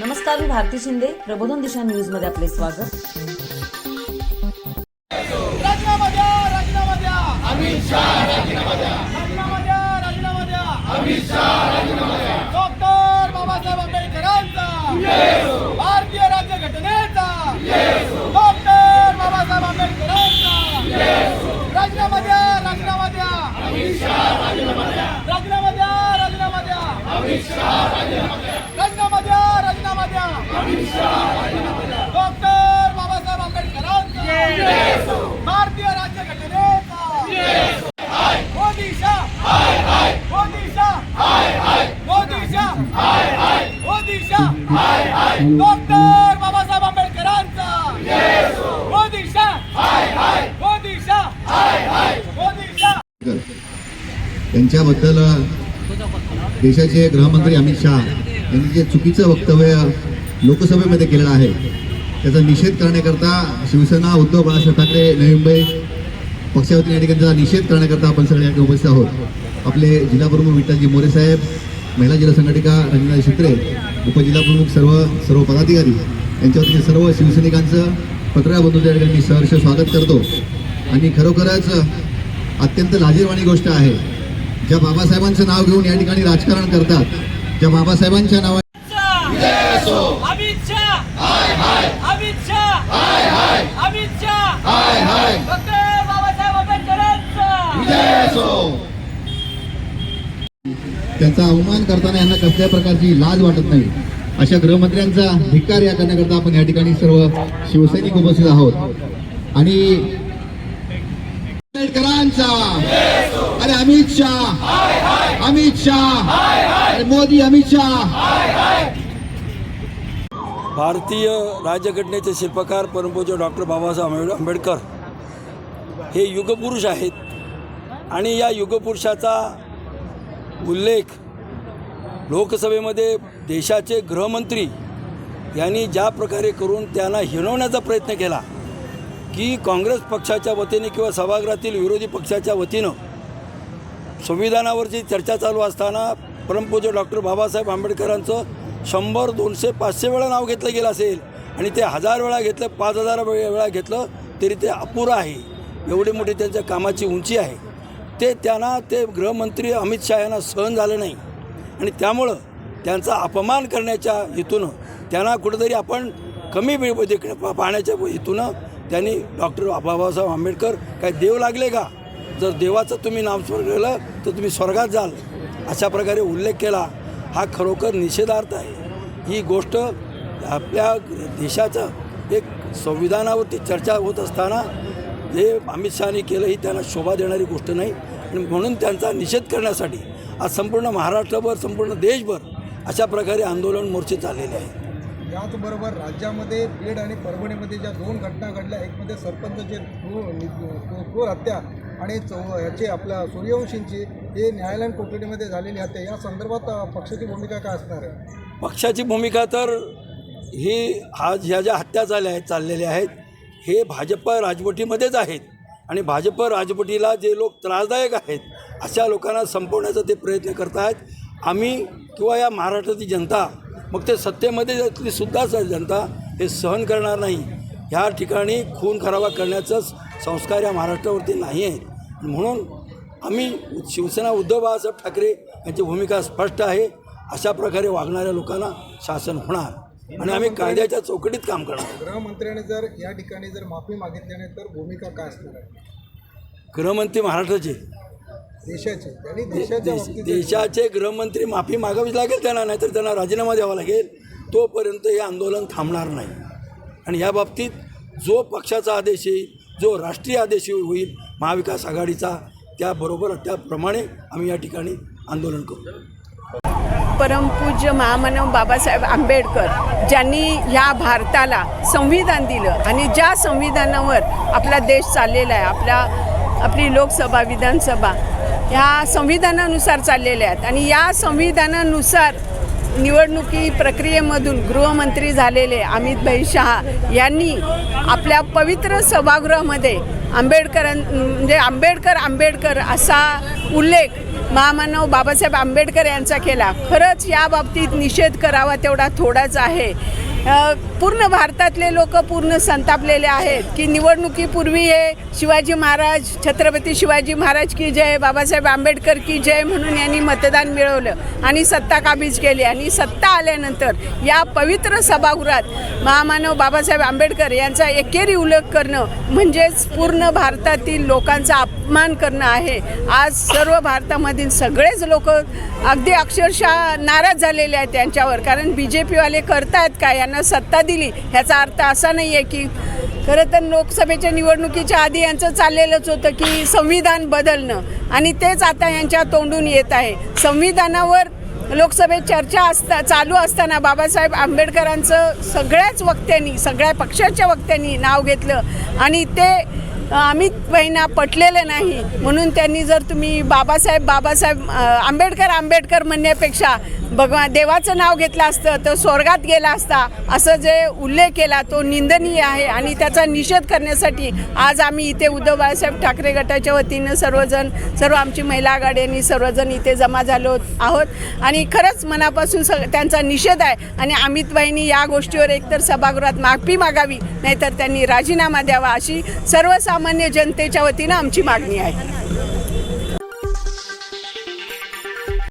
नमस्कार मी भारती शिंदे. प्रबोधन दिशा न्यूजमध्ये आपले स्वागत. राजीनामा द्या राजीनामा द्या अमित शहा राजीनामा द्या राजीनामा द्या राजीनामा द्या अमित शहा राजीनामा द्या डॉक्टर बाबासाहेब आंबेडकरांचा. भारतीय राज्यघटनेचा. डॉक्टर बाबासाहेब आंबेडकरांचा. राजीनामा द्या राजीनामा द्या अमित शहा राजीनामा द्या राजीनामा द्या राजीनामा द्या अमित शहा राजीनामा द्या राजीनामा द्या द्या डॉक्टर बाबासाहेब आंबेडकरांचा भारतीय राज्यघटनेचा मोदी शाह मोदी शाह मोदी शाह मोदी शाह डॉक्टर बाबासाहेब आंबेडकरांचा मोदी शाह मोदी शाह मोदी शाह त्यांच्याबद्दल देशाचे गृहमंत्री अमित शाह यांनी जे चुकीचं वक्तव्य लोकसभेमध्ये केलेलं आहे त्याचा निषेध करण्याकरता शिवसेना उद्धव बाळासाहेब ठाकरे नवी मुंबई पक्षावती या ठिकाणी निषेध करण्याकरता आपण सगळे या ठिकाणी उपस्थित आहोत. आपले जिल्हाप्रमुख विठ्ठलजी मोरे साहेब महिला जिल्हा संघटिका रंजना शित्रे उपजिल्हाप्रमुख सर्व सर्व पदाधिकारी यांच्या वतीने सर्व शिवसैनिकांचं पत्रकार त्या ठिकाणी मी सहर्ष स्वागत करतो. आणि खरोखरच अत्यंत लाजीरवाणी गोष्ट आहे ज्या बाबासाहेबांचं नाव घेऊन या ठिकाणी राजकारण करतात ज्या बाबासाहेबांच्या नावाने. त्यांचा अवमान करताना यांना कसल्या प्रकारची लाज वाटत नाही. अशा गृहमंत्र्यांचा धिक्कार या करण्याकरता आपण या ठिकाणी सर्व शिवसैनिक उपस्थित आहोत. आणि आंबेडकरांचा अरे अमित शाह. अमित शाह। मोदी अमित शाह। भारतीय राज्यघटनेचे शिल्पकार परमपूज्य डॉक्टर बाबासाहेब आंबेड- आंबेडकर हे युगपुरुष आहेत. आणि या युगपुरुषाचा उल्लेख लोकसभेमध्ये देशाचे गृहमंत्री यांनी ज्या प्रकारे करून त्यांना हिणवण्याचा प्रयत्न केला की काँग्रेस पक्षाच्या वतीने किंवा सभागृहातील विरोधी पक्षाच्या वतीनं संविधानावरची चर्चा चालू असताना परमपूज्य डॉक्टर बाबासाहेब आंबेडकरांचं शंभर दोनशे पाचशे वेळा नाव घेतलं गेलं असेल आणि ते हजार वेळा घेतलं पाच हजार वेळा घेतलं तरी ते अपुरं आहे. एवढी मोठी त्यांच्या कामाची उंची आहे. ते त्यांना ते गृहमंत्री अमित शहा यांना सहन झालं नाही. आणि त्यामुळं त्यांचा अपमान करण्याच्या हेतूनं त्यांना कुठंतरी आपण कमी वेळ देखील पाहण्याच्या हेतूनं त्यांनी डॉक्टर बाबासाहेब आंबेडकर काय देव लागले का? जर देवाचं तुम्ही नामस्मरण केलं तर तुम्ही स्वर्गात जाल. अशा प्रकारे उल्लेख केला. हा खरोखर निषेधार्थ आहे. ही गोष्ट आपल्या देशाचं एक संविधानावरती चर्चा होत असताना जे अमित शहानी केलं ही त्यांना शोभा देणारी गोष्ट नाही. आणि म्हणून त्यांचा निषेध करण्यासाठी आज संपूर्ण महाराष्ट्रभर संपूर्ण देशभर अशा प्रकारे आंदोलन मोर्चे चाललेले आहेत याचबरोबर राज्यामध्ये बीड आणि परभणीमध्ये ज्या दोन घटना घडल्या एकमध्ये सरपंचचे क्रूर हो, क्रूर हो, हो हत्या आणि चौ याचे आपल्या सूर्यवंशींची हे न्यायालयीन कोठडीमध्ये झालेली हत्या या संदर्भात पक्षाची भूमिका काय असणार आहे? पक्षाची भूमिका तर ही हा ह्या ज्या हत्या झाल्या आहेत चाललेल्या आहेत हे भाजप राजवटीमध्येच आहेत. आणि भाजप राजवटीला जे लोक त्रासदायक आहेत अशा लोकांना संपवण्याचा ते प्रयत्न करत आहेत आम्ही किंवा या महाराष्ट्राची जनता मग ते सत्तेमध्ये सुद्धा जनता हे सहन करणार नाही. ह्या ठिकाणी खून खराबा करण्याचाच संस्कार या महाराष्ट्रावरती नाही आहेत. म्हणून आम्ही शिवसेना उद्धव बाळासाहेब ठाकरे यांची भूमिका स्पष्ट आहे. अशा प्रकारे वागणाऱ्या लोकांना शासन होणार आणि आम्ही कायद्याच्या चौकटीत काम करणार. गृहमंत्र्याने जर या ठिकाणी जर माफी मागितल्याने तर भूमिका काय असणार? आहे गृहमंत्री महाराष्ट्राचे. देशाची. त्यांनी देशाच्या देश बाबतीत देशाचे गृहमंत्री माफी मागावीच लागेल त्यांना नाहीतर त्यांना राजीनामा द्यावा लागेल. तोपर्यंत हे आंदोलन थांबणार नाही. आणि या बाबतीत जो पक्षाचा आदेश येईल जो राष्ट्रीय आदेश होईल महाविकास आघाडीचा त्याबरोबर त्याप्रमाणे आम्ही या ठिकाणी आंदोलन करू. परमपूज्य महामानव बाबासाहेब आंबेडकर ज्यांनी ह्या भारताला संविधान दिलं आणि ज्या संविधानावर आपला देश चाललेला आहे आपल्या आपली लोकसभा विधानसभा ह्या संविधानानुसार चाललेल्या आहेत. आणि या संविधानानुसार निवडणुकी प्रक्रियेमधून गृहमंत्री झालेले अमितभाई शहा यांनी आपल्या पवित्र सभागृहामध्ये आंबेडकरां म्हणजे आंबेडकर आंबेडकर असा उल्लेख महामानव बाबासाहेब आंबेडकर यांचा केला. खरंच या बाबतीत निषेध करावा तेवढा थोडाच आहे. पूर्ण भारतातले लोक पूर्ण संतापलेले आहेत की निवडणुकीपूर्वी हे शिवाजी महाराज छत्रपती शिवाजी महाराज की जय बाबासाहेब आंबेडकर की जय म्हणून यांनी मतदान मिळवलं आणि सत्ता काबीज केली. आणि सत्ता आल्यानंतर या पवित्र सभागृहात महामानव बाबासाहेब आंबेडकर यांचा एकेरी उल्लेख करणं म्हणजेच पूर्ण भारतातील लोकांचा अपमान करणं आहे. आज सर्व भारतामधील सगळेच लोक अगदी अक्षरशः नाराज झालेले आहेत त्यांच्यावर. कारण बी जे पीवाले करतायत काय? यांना सत्ता दिली ह्याचा अर्थ असा नाही आहे की खरं तर लोकसभेच्या निवडणुकीच्या आधी यांचं चाललेलंच होतं की संविधान बदलणं. आणि तेच आता यांच्या तोंडून येत आहे. संविधानावर लोकसभेत चर्चा असता चालू असताना बाबासाहेब आंबेडकरांचं सगळ्याच वक्त्यांनी सगळ्या पक्षाच्या वक्त्यांनी नाव घेतलं. आणि ते अमित भाईंना पटलेलं नाही. म्हणून त्यांनी जर तुम्ही बाबासाहेब बाबासाहेब आंबेडकर आंबेडकर म्हणण्यापेक्षा भगवान देवाचं नाव घेतलं असतं तर स्वर्गात गेला असता असं जे उल्लेख केला तो निंदनीय आहे आणि त्याचा निषेध करण्यासाठी आज आम्ही इथे उद्धव बाळासाहेब ठाकरे गटाच्या वतीनं सर्वजण सर्व आमची महिला आघाड्यांनी सर्वजण इथे जमा झालो आहोत. आणि खरंच मनापासून स त्यांचा निषेध आहे आणि अमितबाईंनी या गोष्टीवर एकतर सभागृहात माफी मागावी नाहीतर त्यांनी राजीनामा द्यावा अशी सर्वसामान्य जनतेच्या वतीनं आमची मागणी आहे.